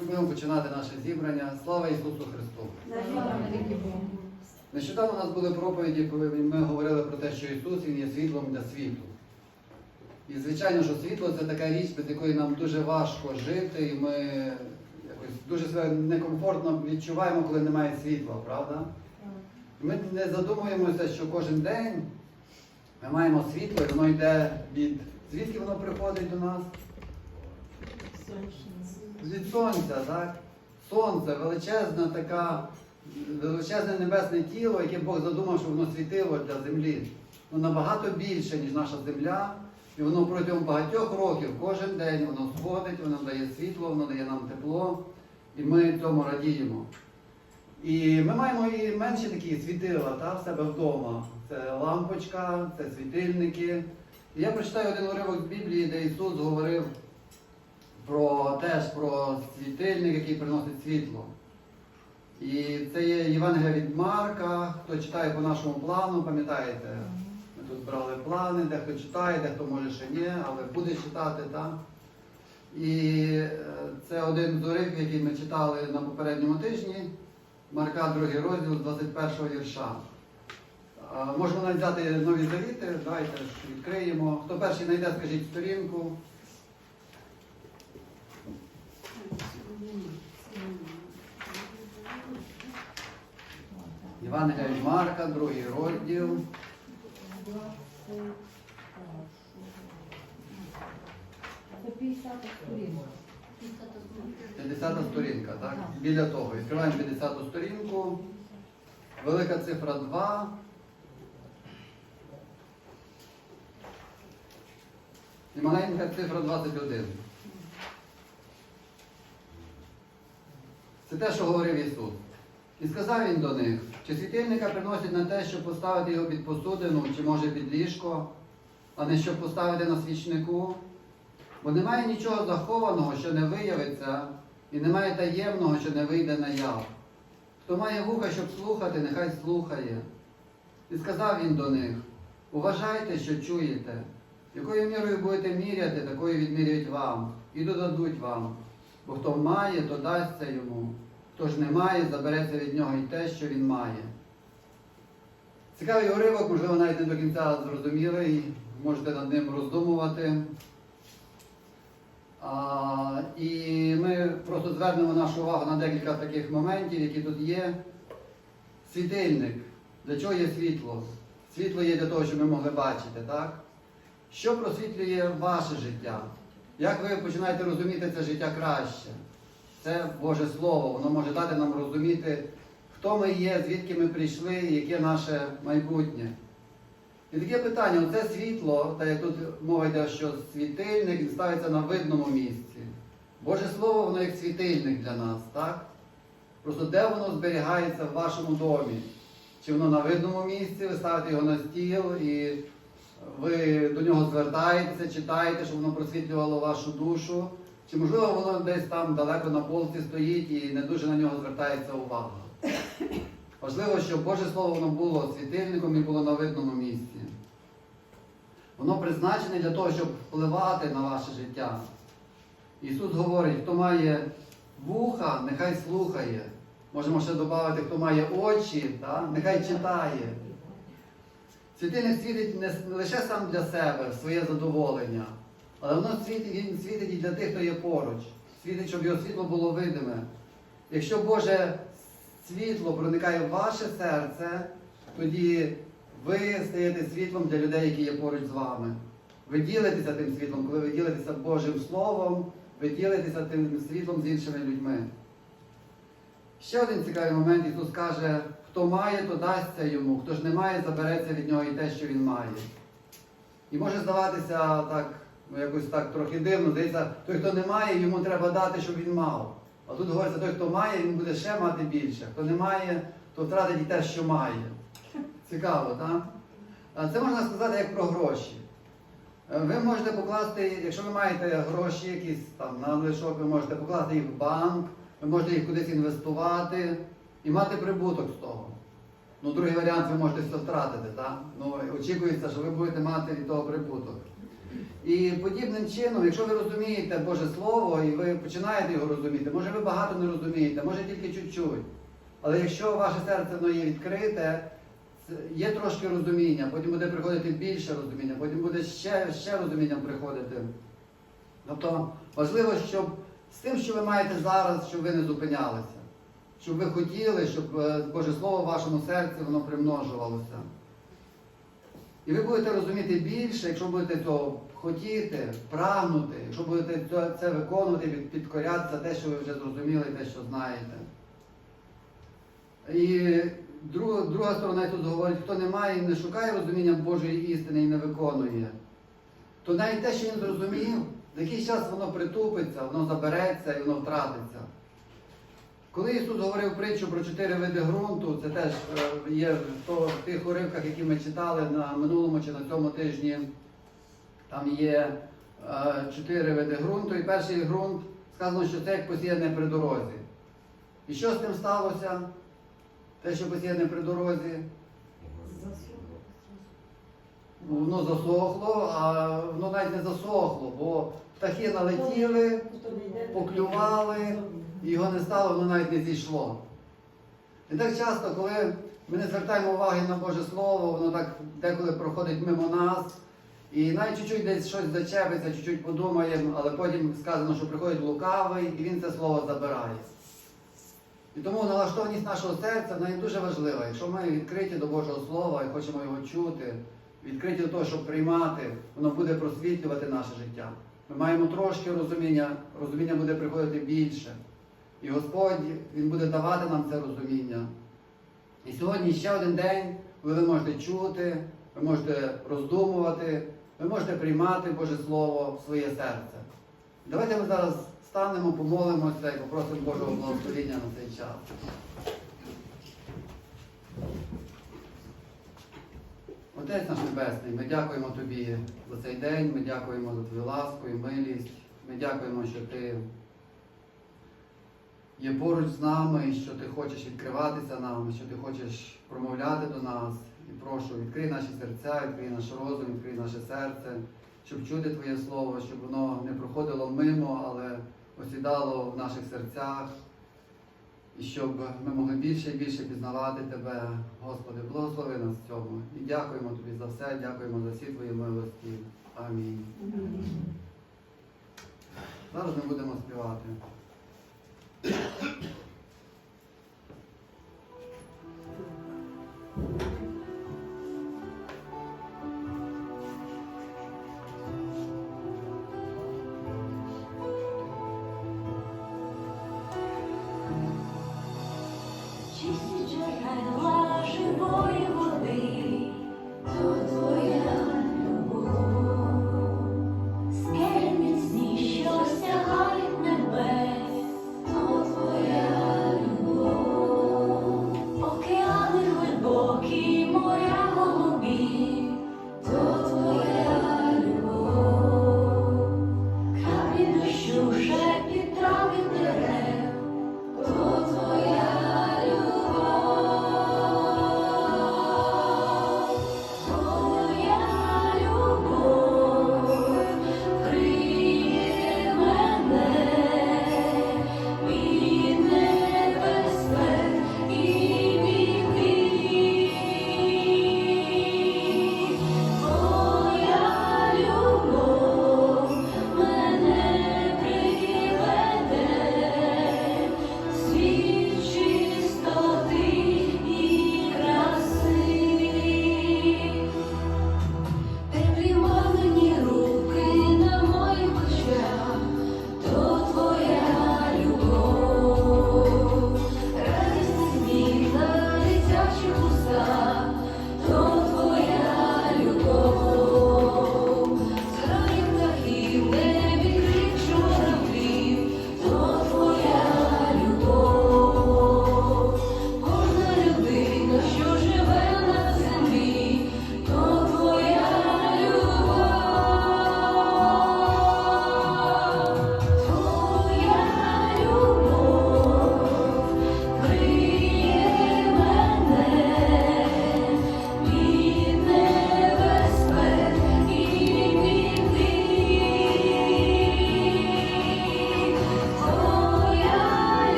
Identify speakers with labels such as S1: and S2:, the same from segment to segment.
S1: Ми будемо починати наше зібрання. Слава Ісусу Христу! Нещодавно у нас були проповіді, коли ми говорили про те, що Ісус Він є світлом для світу. І звичайно, що світло це така річ, без якої нам дуже важко жити, і ми якось дуже себе некомфортно відчуваємо, коли немає світла, правда? Ми не задумуємося, що кожен день ми маємо світло, і воно йде від. Звідки воно приходить до нас? Від сонця, так? Сонце величезна така, величезне небесне тіло, яке Бог задумав, щоб воно світило для землі. Воно набагато більше, ніж наша земля. І воно протягом багатьох років, кожен день воно сходить, воно дає світло, воно дає нам тепло, і ми цьому радіємо. І ми маємо і менші такі світила та, в себе вдома. Це лампочка, це світильники. І я прочитаю один уривок з Біблії, де Ісус говорив про теж про світильник, який приносить світло. І це є Євангелія від Марка. Хто читає по нашому плану, пам'ятаєте, ми тут брали плани, дехто читає, дехто може ще ні, але буде читати, так? І е, це один з уривків, який ми читали на попередньому тижні. Марка, другий розділ з 21 вірша. Можемо навіть взяти нові завіти, давайте відкриємо. Хто перший знайде, скажіть сторінку. Євангелія від Марка, другий розділ.
S2: Це 50 сторінок.
S1: 50 сторінка, так? Біля того. Відкриваємо 50 сторінку. Велика цифра 2. І маленька цифра 21. Це те, що говорив Ісус. І сказав він до них, чи світильника приносять на те, щоб поставити його під посудину, чи може під ліжко, а не щоб поставити на свічнику. Бо немає нічого захованого, що не виявиться, і немає таємного, що не вийде наяв. Хто має вуха, щоб слухати, нехай слухає. І сказав він до них: уважайте, що чуєте, якою мірою будете міряти, такою відміряють вам, і додадуть вам. Бо хто має, то дасться йому, хто ж не має, забереться від нього і те, що він має. Цікавий уривок, можливо, навіть не до кінця зрозумілий, можете над ним роздумувати. А, і ми просто звернемо нашу увагу на декілька таких моментів, які тут є. Світильник. Для чого є світло? Світло є для того, щоб ми могли бачити, так? Що просвітлює ваше життя? Як ви починаєте розуміти це життя краще? Це Боже Слово, воно може дати нам розуміти, хто ми є, звідки ми прийшли, яке наше майбутнє. І таке питання, оце світло, так як тут мова йде, що світильник він ставиться на видному місці. Боже Слово, воно як світильник для нас, так? Просто де воно зберігається в вашому домі? Чи воно на видному місці, ви ставите його на стіл і ви до нього звертаєтеся, читаєте, щоб воно просвітлювало вашу душу? Чи можливо воно десь там далеко на полці стоїть і не дуже на нього звертається увага? Важливо, щоб Боже Слово воно було світильником і було на видному місці. Воно призначене для того, щоб впливати на ваше життя. Ісус говорить, хто має вуха, нехай слухає. Можемо ще додати, хто має очі, та, нехай читає. Світильник світить не лише сам для себе, своє задоволення, але воно світить, він світить і для тих, хто є поруч. Світить, щоб його світло було видиме. Якщо Боже світло проникає в ваше серце, тоді ви стаєте світлом для людей, які є поруч з вами. Ви ділитеся тим світлом, коли ви ділитеся Божим Словом, ви ділитеся тим світлом з іншими людьми. Ще один цікавий момент Ісус каже, хто має, то дасться йому, хто ж не має, забереться від нього і те, що він має. І може здаватися так, ну якось так трохи дивно, здається, той, хто не має, йому треба дати, щоб він мав. А тут говориться, той, хто має, він буде ще мати більше. Хто не має, то втратить і те, що має. Цікаво, так? Це можна сказати як про гроші. Е, Ви можете покласти, якщо ви маєте гроші якісь там на лишок, ви можете покласти їх в банк, ви можете їх кудись інвестувати і мати прибуток з того. Ну, другий варіант, ви можете все втратити, так? Ну, очікується, що ви будете мати від того прибуток. І подібним чином, якщо ви розумієте Боже Слово і ви починаєте його розуміти, може ви багато не розумієте, може тільки чуть-чуть. Але якщо ваше серце воно є відкрите, є трошки розуміння, потім буде приходити більше розуміння, потім буде ще, ще розуміння приходити. Тобто важливо, щоб з тим, що ви маєте зараз, щоб ви не зупинялися, щоб ви хотіли, щоб е, Боже Слово в вашому серці воно примножувалося. І ви будете розуміти більше, якщо будете цього хотіти, прагнути, якщо будете це, виконувати, підкорятися те, що ви вже зрозуміли, те, що знаєте. І друга, друга сторона тут говорить, хто не має і не шукає розуміння Божої істини і не виконує, то навіть те, що він зрозумів, за якийсь час воно притупиться, воно забереться і воно втратиться. Коли Ісус говорив притчу про чотири види ґрунту, це теж е, є в тих уривках, які ми читали на минулому чи на цьому тижні. Там є е, чотири види ґрунту, і перший ґрунт сказано, що це як посіяне при дорозі. І що з тим сталося? Те, що посіяне при дорозі, воно засохло, а воно навіть не засохло, бо птахи налетіли, поклювали, його не стало, воно навіть не зійшло. І так часто, коли ми не звертаємо уваги на Боже Слово, воно так деколи проходить мимо нас, і навіть чуть-чуть десь щось зачепиться, чуть-чуть подумаємо, але потім сказано, що приходить лукавий, і він це слово забирає. І тому налаштованість нашого серця вона є дуже важлива. Якщо ми відкриті до Божого Слова і хочемо його чути, відкриті до того, щоб приймати, воно буде просвітлювати наше життя. Ми маємо трошки розуміння, розуміння буде приходити більше. І Господь Він буде давати нам це розуміння. І сьогодні ще один день, коли ви можете чути, ви можете роздумувати, ви можете приймати Боже Слово в своє серце. Давайте ми зараз станемо, помолимося і попросимо Божого благословення на цей час. Отець наш Небесний, ми дякуємо Тобі за цей день, ми дякуємо за Твою ласку і милість. Ми дякуємо, що Ти є поруч з нами, що ти хочеш відкриватися нам, що ти хочеш промовляти до нас. І прошу, відкрий наші серця, відкрий наш розум, відкрий наше серце, щоб чути Твоє Слово, щоб воно не проходило мимо, але осідало в наших серцях. І щоб ми могли більше і більше пізнавати Тебе, Господи, благослови нас в цьому. І дякуємо Тобі за все, дякуємо за всі Твої милості. Амінь. Зараз ми будемо співати.
S3: Thank you.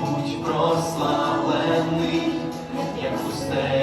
S3: Будь прославлений, як пусте.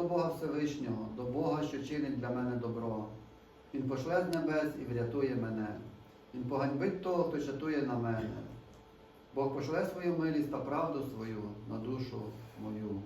S3: до Бога Всевишнього, до Бога, що чинить для мене добро. Він пошле з небес і врятує мене. Він поганьбить того, хто чатує на мене. Бог пошле свою милість та правду свою на душу мою.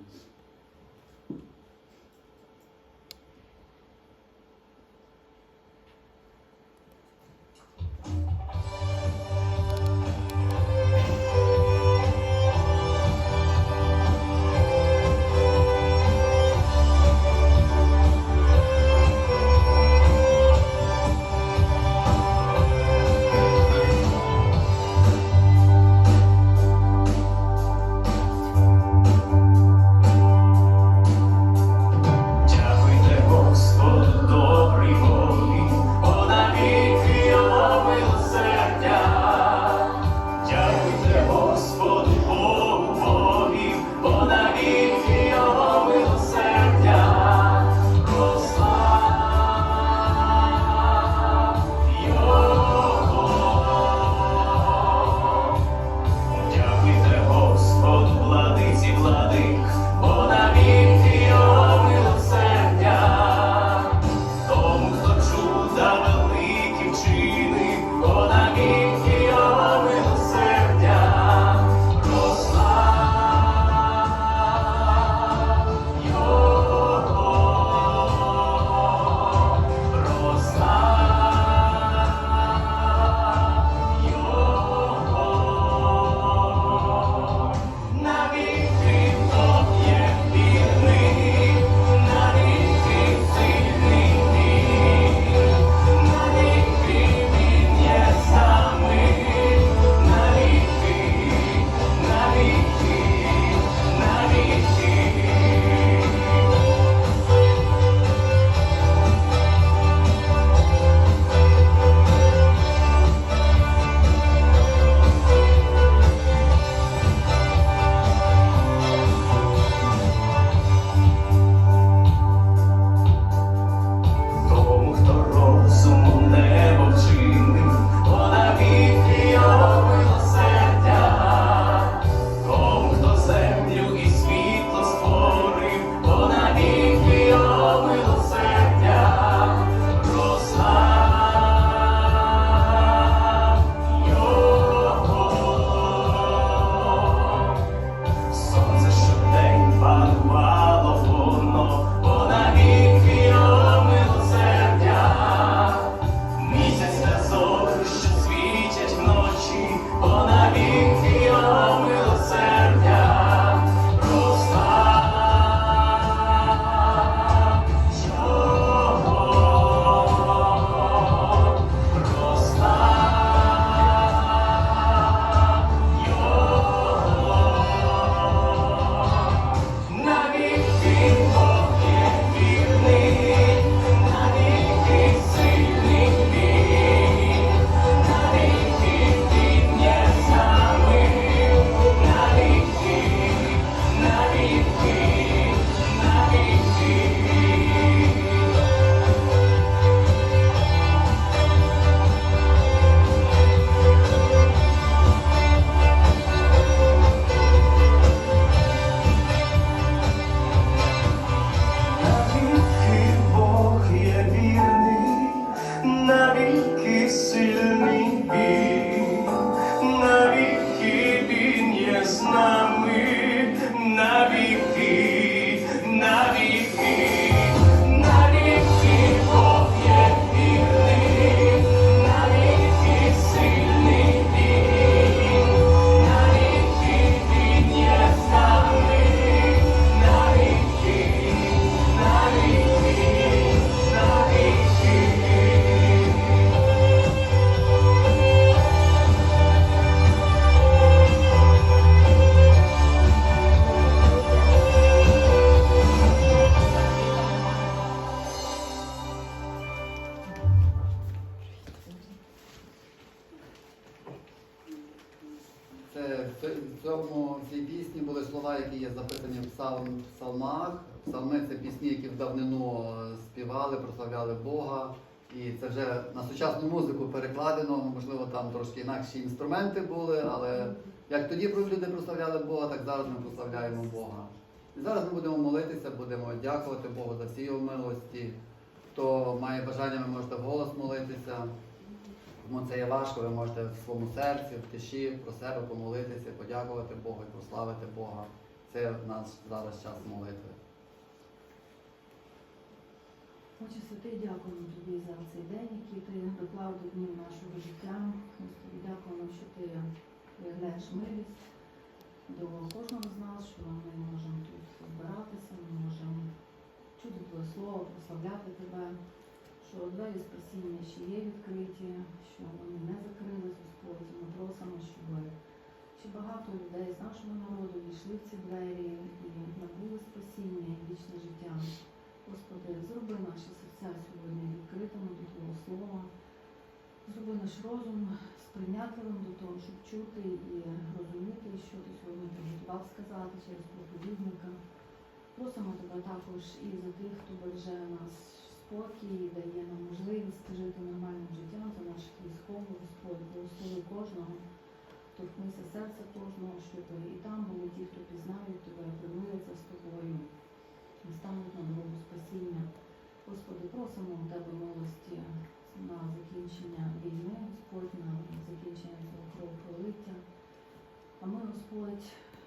S1: Перекладено, можливо, там трошки інакші інструменти були, але як тоді люди прославляли Бога, так зараз ми прославляємо Бога. І зараз ми будемо молитися, будемо дякувати Богу за всі його милості. Хто має бажання, ви можете вголос молитися. Кому це є важко, ви можете в своєму серці, в тиші про себе помолитися, подякувати Богу і прославити Бога. Це в нас зараз час молитви.
S2: Отче святий, дякуємо тобі за цей день, який ти доклав до днів нашого життя. Господи, дякуємо, що ти виявляєш милість до кожного з нас, що ми можемо тут збиратися, ми можемо чути Твоє слово, прославляти тебе, що двері спасіння ще є відкриті, що вони не закрились, Господь. Ми просимо, щоб ще багато людей з нашого народу війшли в ці двері і набули спасіння і вічне життя. Господи, зроби серця сьогодні відкритими до Твого Слова. Зроби наш розум сприйнятливим до того, щоб чути і розуміти, що ти сьогодні приготував сказати через проповідника. Просимо тебе також і за тих, хто береже нас спокій, і дає нам можливість жити нормальним життям за наших військових, Господь, благослови кожного, торкнися серця кожного, щоб і там були ті, хто пізнають тебе, примиряться з тобою стануть на дорогу спасіння. Господи, просимо у Тебе милості на закінчення війни, Господь, на закінчення цього кровопролиття. А ми, Господь,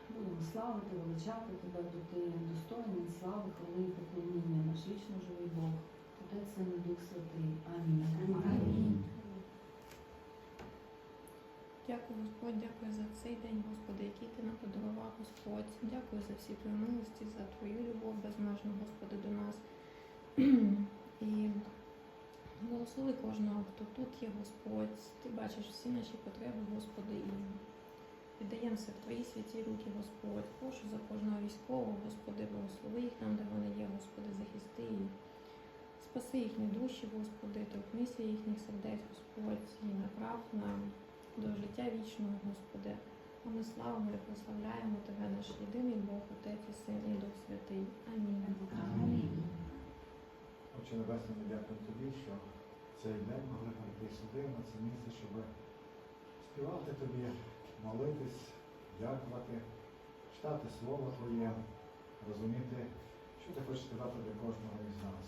S2: будемо славити, величати Тебе, бо Ти достойний слави, хвали і поклоніння, наш вічно живий Бог, Отець Син і Дух Святий. Амінь.
S4: Амінь. Дякую, Господь, дякую за цей день, Господи, який ти нам подарував, Господь. Дякую за всі твої милості, за твою любов безмежну, Господи, до нас. І благослови кожного, хто тут є, Господь. Ти бачиш всі наші потреби, Господи, і віддаємося в Твої святі руки, Господь. Прошу за кожного військового, Господи, благослови їх там, де вони є, Господи, захисти їх. Спаси їхні душі, Господи, торкнися їхніх сердець, Господь, і направ нам до життя вічного, Господи. А ми славимо і прославляємо Тебе, наш єдиний Бог, Отець і Син і Дух Святий. Амінь.
S2: Амінь.
S5: Отче Небесний, ми дякуємо тобі, що цей день могли прийти сюди, на це місце, щоб співати тобі, молитись, дякувати, читати Слово Твоє, розуміти, що ти хочеш сказати для кожного із нас.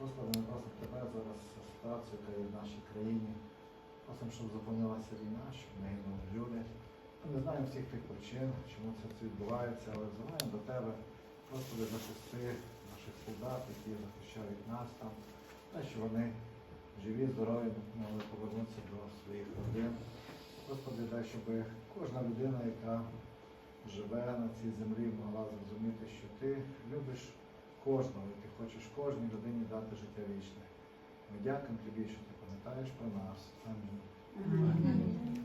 S5: Господи, ми просимо тебе зараз за ситуацію, яка є в нашій країні. Просимо, щоб зупинилася війна, щоб не гинули люди. Ми не знаємо всіх тих причин, чому це все відбувається, але взиваємо до тебе. Господи, захисти наших солдат, які захищають нас там, те, що вони живі, здорові, могли повернутися до своїх родин. Господи, дай, щоб кожна людина, яка живе на цій землі, могла зрозуміти, що ти любиш кожного, і ти хочеш кожній людині дати життя вічне. Ми дякуємо тобі, що ти пам'ятаєш про нас. Амінь.
S2: Амінь.